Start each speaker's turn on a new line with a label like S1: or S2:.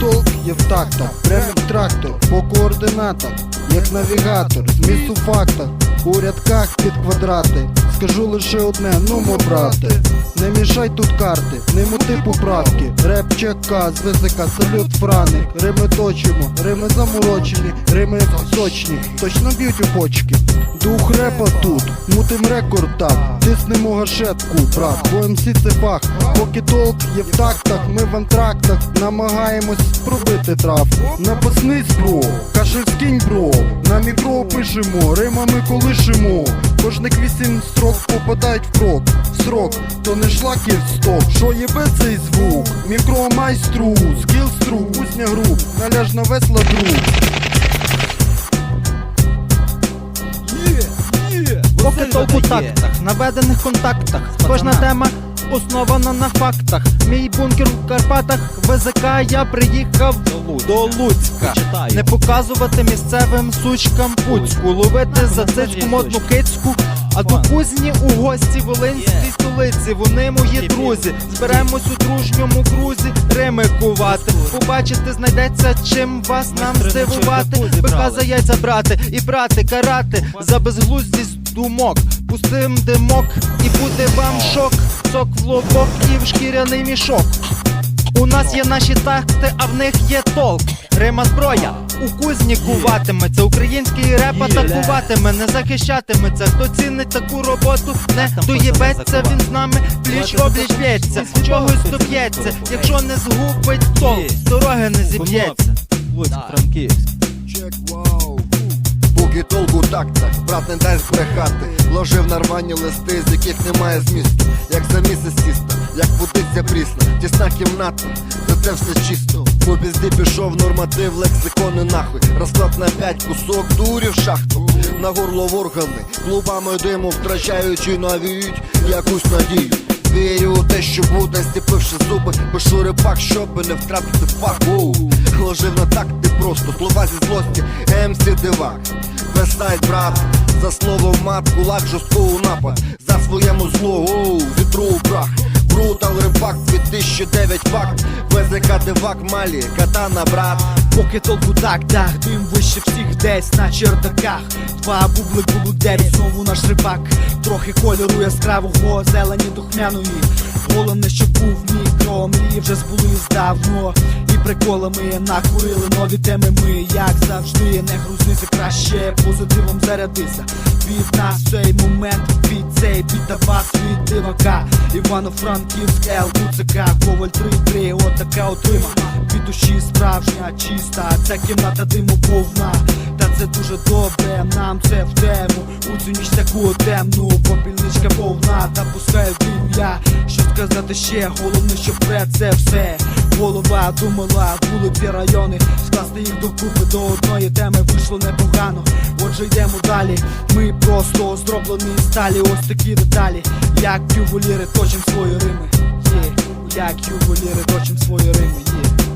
S1: Толк є в тактах, прям як трактор, по координатах, як навігатор, зміст у фактах, у рядках під квадрати. Скажу лише одне, ну мо брате. Не мішай тут карти, не мути поправки. Реп чека з ВЗК, салют франик. Рими точимо, рими заморочені, рими сочні, точно б'ють у почки. Дух репа тут, мутим рекорд так, тиснемо гашетку, брат, бо МС це фах. Поки толк є в тактах, ми в антрактах намагаємось пробити травку. Напасний збро, кашель скинь бро, на мікро пишемо, римами колишимо. Кожних вісім строк попадають в крок. Срок, то не шлаків сток. Що єбе цей звук? Мікро майстру, скілстру, кузня груп, наляж на весла друг.
S2: Поки толку тактах, наведених контактах. Кожна тема основана на фактах. Мій бункер у Карпатах, ВЗК, я приїхав до Луцька. Не показувати місцевим сучкам пуцьку, ловити за цицьку модну кицьку. А до кузні у гості Волинській столиці. Вони мої друзі. Зберемось у дружньому крузі, рими кувати. Побачити знайдеться чим вас нам здивувати. Бика за яйця брати і брати, карати за безглуздість думок. Пустим димок і буде вам шок. Сок в лобок і в шкіряний мішок. У нас є наші такти, а в них є толк. Рима зброя у кузні куватиметься. Український реп атакуватиме, не захищатиметься. Хто цінить таку роботу, не доєбеться. Він з нами пліч обліч б'ється. Чогось доб'ється. Якщо не згубить толк, з дороги не зіб'ється.
S3: Франківськ.
S4: Поки толку в тактах, брат не дай збрехати. Ложив нарвані листи, з яких немає змісту. Як за місяць сіста, як водиця прісна Тісна кімната, зате все чисто. По пізді пішов норматив, лексикони нахуй. Розклад на п'ять кусок, дурів в шахту. На горло воргани, клубами диму втрачаючи навіть якусь надію. Вірю у те, що буде, стіпивши зуби, пишу репак, щоби не втратити фах Ложив на такти просто, слова зі злості, МС дивак Вестайт, брат, за словом мат, кулак жорстко у напад За своєму злу, оу, вітру у прах Брутал рибак, 2009 факт ВЗК дивак, малі, катана, брат
S3: Поки толку так, так, дим вище всіх десь на чердаках. Два бублик дев'ять, знову наш рибак. Трохи кольору яскравого, зелені духмяної. Головне, щоб був мікро, мрії вже збулись давно. Приколами накурили нові теми. Ми, як завжди, не грузися краще, позитивом зарядися. Від нас цей момент, від цей від та вас, від дивака. Івано-Франківськ, Л, УЦК, Коваль 3-3, от така отрима. Від душі справжня, чиста, ця кімната диму повна. Та це дуже добре, нам це в тему. У цю ніч таку темну, попільничка повна, та пускаю дим я. Що сказати ще, головне, що про це все. Голова думала, вулиці, райони, скласти їх докупи до одної теми вийшло непогано. Отже, йдемо далі. Ми просто зроблені сталі, ось такі деталі. Як ювеліри точим свої рими. Є, як ювеліри точим свої рими. Є.